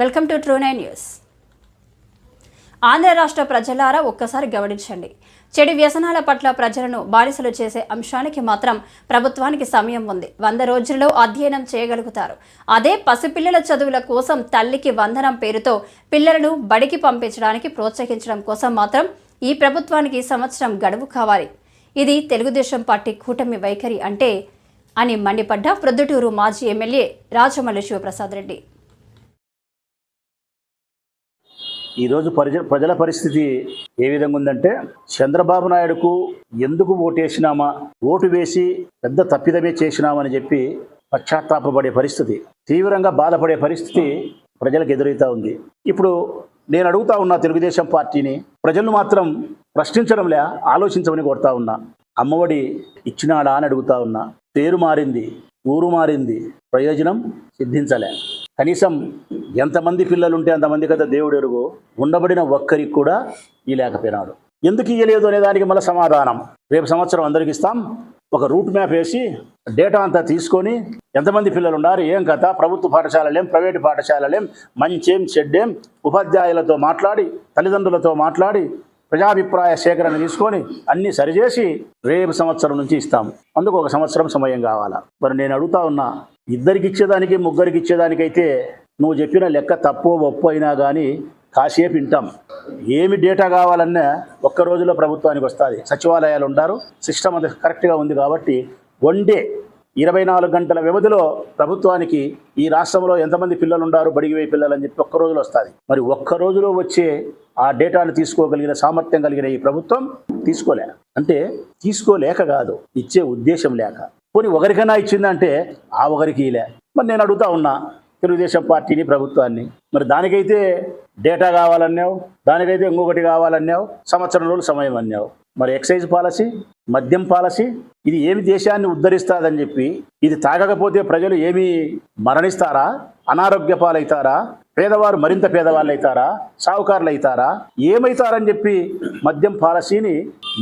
Welcome to true nine news. Andhra రాష్ట్ర ప్రజలారా ఒక్కసారి గమనించండి. చెడు వ్యసనాల పట్ల ప్రజలను బానిసలు చేసే అంశానికి మాత్రం ప్రభుత్వానికి సమయం ఉంది. వంద రోజుల్లో అధ్యయనం చేయగలుగుతారు. అదే పసిపిల్లల చదువుల కోసం తల్లికి వందనం పేరుతో పిల్లలను బడికి పంపించడానికి ప్రోత్సహించడం కోసం మాత్రం ఈ ప్రభుత్వానికి సంవత్సరం గడువు కావాలి. ఇది తెలుగుదేశం పార్టీ కూటమి వైఖరి అంటే అని మండిపడ్డ ప్రొద్దుటూరు మాజీ ఎమ్మెల్యే రాజమల్లి శివప్రసాద్ రెడ్డి. ఈరోజు ప్రజ ప్రజల పరిస్థితి ఏ విధంగా ఉందంటే చంద్రబాబు నాయుడుకు ఎందుకు ఓటేసినామా ఓటు వేసి పెద్ద తప్పిదమే చేసినామని చెప్పి పశ్చాత్తాపపడే పరిస్థితి తీవ్రంగా బాధపడే పరిస్థితి ప్రజలకు ఎదురవుతూ ఉంది. ఇప్పుడు నేను అడుగుతా ఉన్నా తెలుగుదేశం పార్టీని ప్రజలు మాత్రం ప్రశ్నించడంలే ఆలోచించమని కోరుతా ఉన్నా. అమ్మఒడి ఇచ్చినాడా అని అడుగుతా ఉన్నా. పేరు మారింది ఊరు మారింది ప్రయోజనం సిద్ధించలే. కనీసం ఎంతమంది పిల్లలు ఉంటే అంతమంది కదా దేవుడు ఎరుగు ఉండబడిన ఒక్కరికి కూడా ఈ ఎందుకు ఇయ్యలేదు అనే దానికి మళ్ళీ సమాధానం. రేపు సంవత్సరం అందరికి ఇస్తాం. ఒక రూట్ మ్యాప్ వేసి డేటా అంతా తీసుకొని ఎంతమంది పిల్లలు ఉన్నారు ఏం కథ ప్రభుత్వ పాఠశాలలేం ప్రైవేటు పాఠశాలలేం మంచేం చెడ్డేం ఉపాధ్యాయులతో మాట్లాడి తల్లిదండ్రులతో మాట్లాడి ప్రజాభిప్రాయ సేకరణ తీసుకొని అన్నీ సరిచేసి రేపు సంవత్సరం నుంచి ఇస్తాం. అందుకు ఒక సంవత్సరం సమయం కావాలా? మరి నేను అడుగుతా ఉన్నా ఇద్దరికి ఇచ్చేదానికి ముగ్గురికి ఇచ్చేదానికైతే నువ్వు చెప్పిన లెక్క తప్పో ఒప్పు అయినా కానీ కాసేపు వింటాం. ఏమి డేటా కావాలన్నా ఒక్క రోజులో ప్రభుత్వానికి వస్తుంది. సచివాలయాలు ఉంటారు సిస్టమ్ అది కరెక్ట్గా ఉంది కాబట్టి వన్ డే ఇరవై నాలుగు గంటల వ్యవధిలో ప్రభుత్వానికి ఈ రాష్ట్రంలో ఎంతమంది పిల్లలు ఉన్నారు బడికి పిల్లలు అని చెప్పి ఒక్క రోజులో వస్తుంది. మరి ఒక్క రోజులో వచ్చే ఆ డేటాను తీసుకోగలిగిన సామర్థ్యం కలిగిన ఈ ప్రభుత్వం తీసుకోలే. అంటే తీసుకోలేక కాదు. ఇచ్చే ఉద్దేశం లేక. పోనీ ఒకరికైనా ఇచ్చిందంటే ఆ ఒకరికి లే మరి నేను అడుగుతా ఉన్నా తెలుగుదేశం పార్టీని ప్రభుత్వాన్ని. మరి దానికైతే డేటా కావాలన్నావు దానికైతే ఇంకొకటి కావాలన్నావు సంవత్సరం రోజులు సమయం అన్నావు. మరి ఎక్సైజ్ పాలసీ మద్యం పాలసీ ఇది ఏమి దేశాన్ని ఉద్ధరిస్తాదని చెప్పి ఇది తాగకపోతే ప్రజలు ఏమి మరణిస్తారా? అనారోగ్య పాలవుతారా? పేదవారు మరింత పేదవాళ్ళు అవుతారా సావుకారులు అవుతారా ఏమవుతారని చెప్పి మద్యం పాలసీని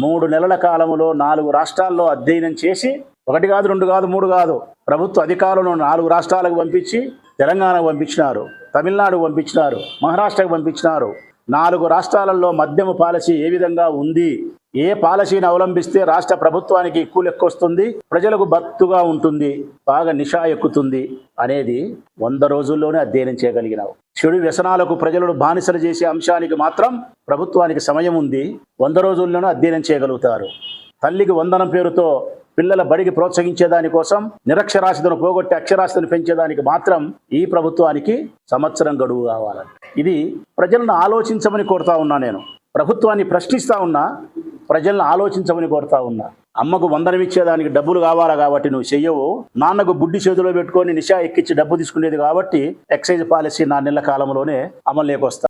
మూడు నెలల కాలంలో నాలుగు రాష్ట్రాల్లో అధ్యయనం చేసి ఒకటి కాదు రెండు కాదు మూడు కాదు ప్రభుత్వ అధికారులను నాలుగు రాష్ట్రాలకు పంపించి తెలంగాణకు పంపించినారు తమిళనాడు పంపించినారు మహారాష్ట్రకు పంపించినారు. నాలుగు రాష్ట్రాలలో మద్యము పాలసీ ఏ విధంగా ఉంది? ఏ పాలసీని అవలంబిస్తే రాష్ట్ర ప్రభుత్వానికి ఎక్కువ లెక్క వస్తుంది ప్రజలకు బత్తుగా ఉంటుంది బాగా నిషా ఎక్కుతుంది అనేది వంద రోజుల్లోనే అధ్యయనం చేయగలిగినావు. చెడు వ్యసనాలకు ప్రజలను బానిసలు చేసే అంశానికి మాత్రం ప్రభుత్వానికి సమయం ఉంది. వంద రోజుల్లోనే అధ్యయనం చేయగలుగుతారు. తల్లికి వందనం పేరుతో పిల్లల బడికి ప్రోత్సహించే దానికోసం నిరక్షరాస్యతను పోగొట్టి అక్షరాస్యతను పెంచేదానికి మాత్రం ఈ ప్రభుత్వానికి సంవత్సరం గడువు కావాలని ఇది ప్రజలను ఆలోచించమని కోరుతా ఉన్నా నేను. ప్రభుత్వాన్ని ప్రశ్నిస్తా ఉన్నా ప్రజలను ఆలోచించమని కోరుతా ఉన్నా. అమ్మకు వందనమిచ్చేదానికి డబ్బులు కావాలా కాబట్టి నువ్వు చెయ్యవు. నాన్నకు బుడ్డి చేతిలో పెట్టుకొని నిషా ఎక్కించి డబ్బు తీసుకునేది కాబట్టి ఎక్సైజ్ పాలసీ నా నెల కాలంలోనే అమలులోకి వస్తా